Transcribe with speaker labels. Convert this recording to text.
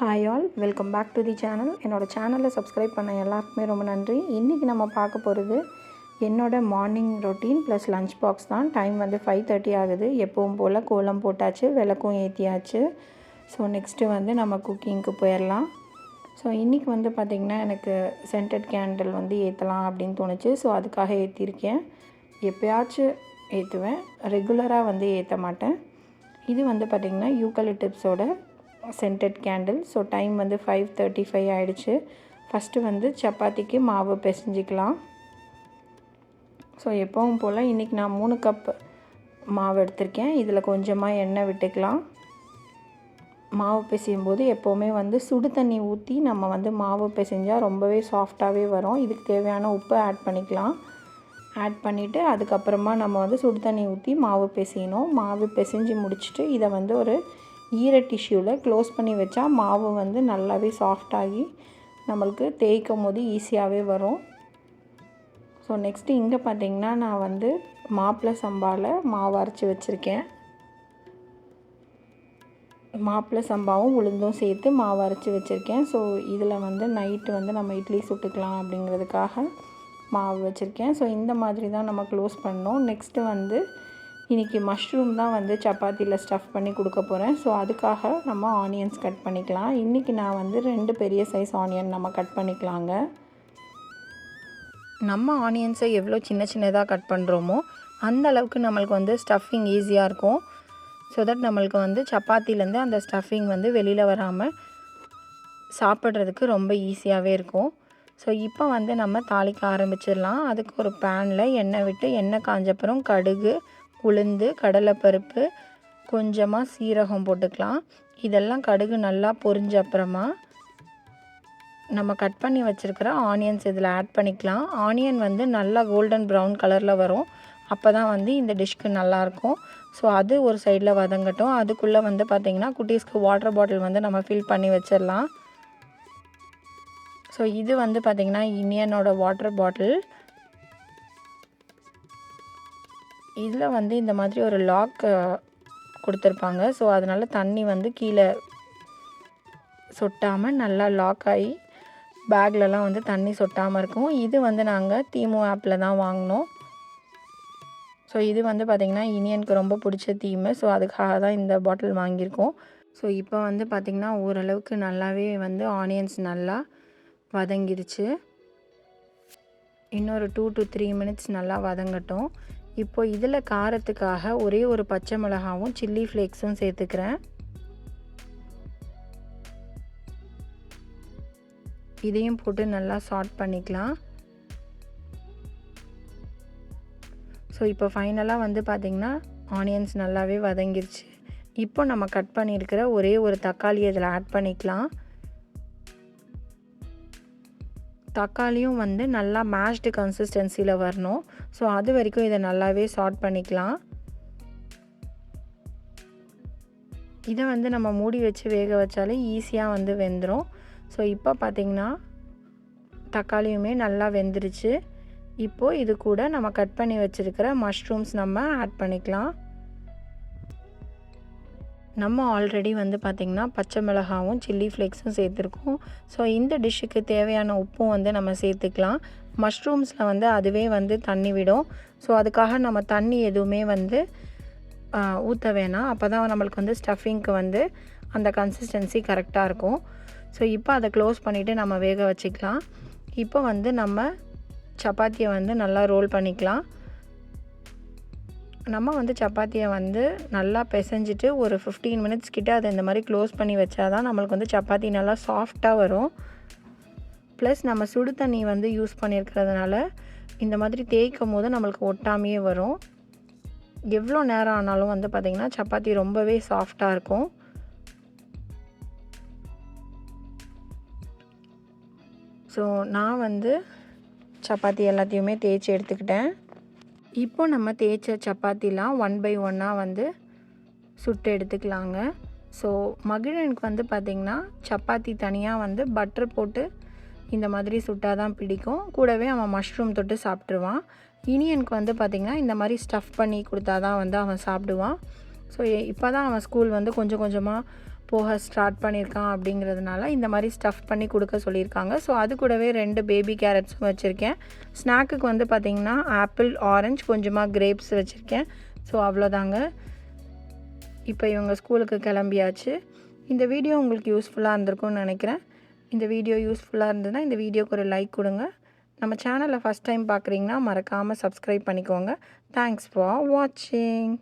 Speaker 1: Hi all welcome back to the channel என்னோடய சேனலை subscribe பண்ண எல்லாருக்குமே ரொம்ப நன்றி. இன்றைக்கி நம்ம பார்க்க போகிறது என்னோடய morning routine plus lunch box தான். டைம் வந்து ஃபைவ் தேர்ட்டி ஆகுது. எப்பவும் போல் கோலம் போட்டாச்சு விளக்கும் ஏற்றியாச்சு ஸோ நெக்ஸ்ட்டு வந்து நம்ம குக்கிங்க்கு போயிடலாம் ஸோ இன்றைக்கி வந்து பார்த்திங்கன்னா எனக்கு சென்டட் கேண்டில் வந்து ஏற்றலாம் அப்படின்னு தோணுச்சு. ஸோ அதுக்காக ஏற்றிருக்கேன் எப்பயாச்சும் ஏற்றுவேன் ரெகுலராக வந்து ஏற்ற மாட்டேன். இது வந்து பார்த்திங்கன்னா யூக்கலிட்டிப்ஸோட சென்டட் கேண்டில் ஸோ டைம் வந்து ஃபைவ் தேர்ட்டி ஃபைவ் ஆகிடுச்சு ஃபஸ்ட்டு வந்து சப்பாத்திக்கு மாவு பிசைஞ்சிக்கலாம். ஸோ எப்பவும் போல் இன்றைக்கி நான் மூணு கப் மாவு எடுத்திருக்கேன். இதில் கொஞ்சமாக எண்ணெய் விட்டுக்கலாம். மாவு பிசையும் போது எப்போவுமே வந்து சுடு தண்ணி ஊற்றி நம்ம வந்து மாவு பிசைஞ்சால் ரொம்பவே சாஃப்டாகவே வரும். இதுக்கு தேவையான உப்பு ஆட் பண்ணிக்கலாம். ஆட் பண்ணிவிட்டு அதுக்கப்புறமா நம்ம வந்து சுடு தண்ணி ஊற்றி மாவு பிசையணும். மாவு பிசைஞ்சு முடிச்சுட்டு இதை வந்து ஒரு ஈர டிஷ்யூவில் க்ளோஸ் பண்ணி வச்சா மாவு வந்து நல்லாவே சாஃப்டாகி நம்மளுக்கு தேய்க்கும் போது ஈஸியாகவே வரும். ஸோ நெக்ஸ்ட்டு இங்கே பார்த்திங்கன்னா நான் வந்து மாப்பிள்ளை சம்பாவில் மாவு அரைச்சி வச்சுருக்கேன். மாப்பிள்ளை சம்பாவும் உளுந்தும் சேர்த்து மாவு அரைச்சி வச்சுருக்கேன். ஸோ இதில் வந்து நைட்டு வந்து நம்ம இட்லி சுட்டுக்கலாம் அப்படிங்கிறதுக்காக மாவு வச்சுருக்கேன். ஸோ இந்த மாதிரி தான் நம்ம க்ளோஸ் பண்ணோம். நெக்ஸ்ட்டு வந்து இன்றைக்கி மஷ்ரூம் தான் வந்து சப்பாத்தியில் ஸ்டஃப் பண்ணி கொடுக்க போகிறேன் ஸோ அதுக்காக நம்ம ஆனியன்ஸ் கட் பண்ணிக்கலாம். இன்றைக்கி நான் வந்து ரெண்டு பெரிய சைஸ் ஆனியன் நம்ம கட் பண்ணிக்கலாங்க. நம்ம ஆனியன்ஸை எவ்வளோ சின்ன சின்னதாக கட் பண்ணுறோமோ அந்த அளவுக்கு நம்மளுக்கு வந்து ஸ்டஃபிங் ஈஸியாக இருக்கும். ஸோ தட் நம்மளுக்கு வந்து சப்பாத்திலேருந்து அந்த ஸ்டஃபிங் வந்து வெளியில் வராமல் சாப்பிட்றதுக்கு ரொம்ப ஈஸியாகவே இருக்கும். ஸோ இப்போ வந்து நம்ம தாளிக்க ஆரம்பிச்சிடலாம். அதுக்கு ஒரு பேனில் எண்ணெய் விட்டு எண்ணெய் காஞ்சப்புறம் கடுகு உளுந்து கடலைப்பருப்பு கொஞ்சமாக சீரகம் போட்டுக்கலாம். இதெல்லாம் கடுகு நல்லா பொரிஞ்ச அப்புறமா நம்ம கட் பண்ணி வச்சுருக்கிற ஆனியன்ஸ் இதில் ஆட் பண்ணிக்கலாம். ஆனியன் வந்து நல்லா கோல்டன் ப்ரௌன் கலரில் வரும். அப்போ தான் வந்து இந்த டிஷ்க்கு நல்லாயிருக்கும். ஸோ அது ஒரு சைடில் வதங்கட்டும். அதுக்குள்ளே வந்து பார்த்திங்கன்னா குட்டீஸ்க்கு வாட்டர் பாட்டில் வந்து நம்ம ஃபில் பண்ணி வச்சிடலாம். ஸோ இது வந்து பார்த்திங்கன்னா இனியனோட வாட்டர் பாட்டில் இதில் வந்து இந்த மாதிரி ஒரு லாக் கொடுத்துருப்பாங்க. ஸோ அதனால் தண்ணி வந்து கீழே சொட்டாமல் நல்லா லாக் ஆகி பேக்லலாம் வந்து தண்ணி சொட்டாமல் இருக்கும். இது வந்து நாங்கள் தீமு ஆப்பில் தான் வாங்கினோம். ஸோ இது வந்து பார்த்திங்கன்னா இனியனுக்கு ரொம்ப பிடிச்ச தீமு ஸோ அதுக்காக தான் இந்த பாட்டில் வாங்கியிருக்கோம். ஸோ இப்போ வந்து பார்த்திங்கன்னா ஓரளவுக்கு நல்லாவே வந்து ஆனியன்ஸ் நல்லா வதங்கிருச்சு. இன்னொரு டூ டு த்ரீ மினிட்ஸ் நல்லா வதங்கட்டும். இப்போ இதில் காரத்துக்காக ஒரே ஒரு பச்சை மிளகாவும் சில்லி ஃப்ளேக்ஸும் சேர்த்துக்கிறேன். இதையும் போட்டு நல்லா சாட் பண்ணிக்கலாம். ஸோ இப்போ ஃபைனலாக வந்து பார்த்திங்கன்னா ஆனியன்ஸ் நல்லாவே வதங்கிருச்சு. இப்போ நம்ம கட் பண்ணியிருக்கிற ஒரே ஒரு தக்காளி இதில் ஆட் பண்ணிக்கலாம். தக்காளியும் வந்து நல்லா மேஷ்டு கன்சிஸ்டன்சியில் வரணும். ஸோ அது வரைக்கும் இதை நல்லாவே சார்ட் பண்ணிக்கலாம். இதை வந்து நம்ம மூடி வச்சு வேக வச்சாலே ஈஸியாக வந்து வெந்துடும் ஸோ இப்போ பார்த்திங்கன்னா தக்காளியுமே நல்லா வெந்துருச்சு. இப்போது இது கூட நம்ம கட் பண்ணி வச்சுருக்கிற மஷ்ரூம்ஸ் நம்ம ஆட் பண்ணிக்கலாம். நம்ம ஆல்ரெடி வந்து பார்த்திங்கன்னா பச்சை மிளகாவும் சில்லி ஃப்ளேக்ஸும் சேர்த்துருக்கோம். ஸோ இந்த டிஷ்ஷுக்கு தேவையான உப்பும் வந்து நம்ம சேர்த்துக்கலாம். மஷ்ரூம்ஸில் வந்து அதுவே வந்து தண்ணி விடும். ஸோ அதுக்காக நம்ம தண்ணி எதுவுமே வந்து ஊற்ற வேணாம். அப்போ தான் நம்மளுக்கு வந்து ஸ்டஃபிங்க்கு வந்து அந்த கன்சிஸ்டன்சி கரெக்டாக இருக்கும். ஸோ இப்போ அதை க்ளோஸ் பண்ணிவிட்டு நம்ம வேக வச்சுக்கலாம். இப்போ வந்து நம்ம சப்பாத்தியை வந்து நல்லா ரோல் பண்ணிக்கலாம். நம்ம வந்து சப்பாத்தியை வந்து நல்லா பிசைஞ்சிட்டு ஒரு ஃபிஃப்டீன் மினிட்ஸ் கிட்ட அதை இந்த மாதிரி க்ளோஸ் பண்ணி வச்சா தான் நம்மளுக்கு வந்து சப்பாத்தி நல்லா சாஃப்டாக வரும். ப்ளஸ் நம்ம சுடு தண்ணி வந்து யூஸ் பண்ணியிருக்கிறதுனால இந்த மாதிரி தேய்க்கும் போது நம்மளுக்கு ஒட்டாமையே வரும். எவ்வளோ நேரம் ஆனாலும் வந்து பார்த்திங்கன்னா சப்பாத்தி ரொம்பவே சாஃப்டாக இருக்கும். ஸோ நான் வந்து சப்பாத்தி எல்லாத்தையுமே தேய்ச்சி எடுத்துக்கிட்டேன். இப்போ நம்ம தேய்ச்ச சப்பாத்திலாம் ஒன் பை ஒன்னாக வந்து சுட்டு எடுத்துக்கலாங்க. ஸோ மகிழனுக்கு வந்து பார்த்திங்கன்னா சப்பாத்தி தனியாக வந்து பட்டர் போட்டு இந்த மாதிரி சுட்டால் தான் பிடிக்கும். கூடவே அவன் மஷ்ரூம் தொட்டு சாப்பிட்ருவான் இனியனுக்கு வந்து பார்த்திங்கன்னா இந்த மாதிரி ஸ்டஃப் பண்ணி கொடுத்தா தான் வந்து அவன் சாப்பிடுவான். ஸோ இப்போ தான் அவன் ஸ்கூல் வந்து கொஞ்சம் கொஞ்சமாக போக ஸ்டார்ட் பண்ணியிருக்கான் அப்படிங்கிறதுனால இந்த மாதிரி ஸ்டஃப் பண்ணி கொடுக்க சொல்லியிருக்காங்க. ஸோ அது கூடவே ரெண்டு பேபி கேரட்ஸும் வச்சுருக்கேன். ஸ்நாக்குக்கு வந்து பார்த்திங்கன்னா ஆப்பிள் ஆரஞ்சு கொஞ்சமாக கிரேப்ஸ் வச்சுருக்கேன். ஸோ அவ்வளோதாங்க. இப்போ இவங்க ஸ்கூலுக்கு கிளம்பியாச்சு. இந்த வீடியோ உங்களுக்கு யூஸ்ஃபுல்லாக இருந்திருக்கும்னு நினைக்கிறேன். இந்த வீடியோ யூஸ்ஃபுல்லாக இருந்ததுன்னா இந்த வீடியோக்கு ஒரு லைக் கொடுங்க. நம்ம சேனலை ஃபஸ்ட் டைம் பார்க்குறீங்கன்னா மறக்காமல் சப்ஸ்கிரைப் பண்ணிக்கோங்க. தேங்க்ஸ் ஃபார் வாட்சிங்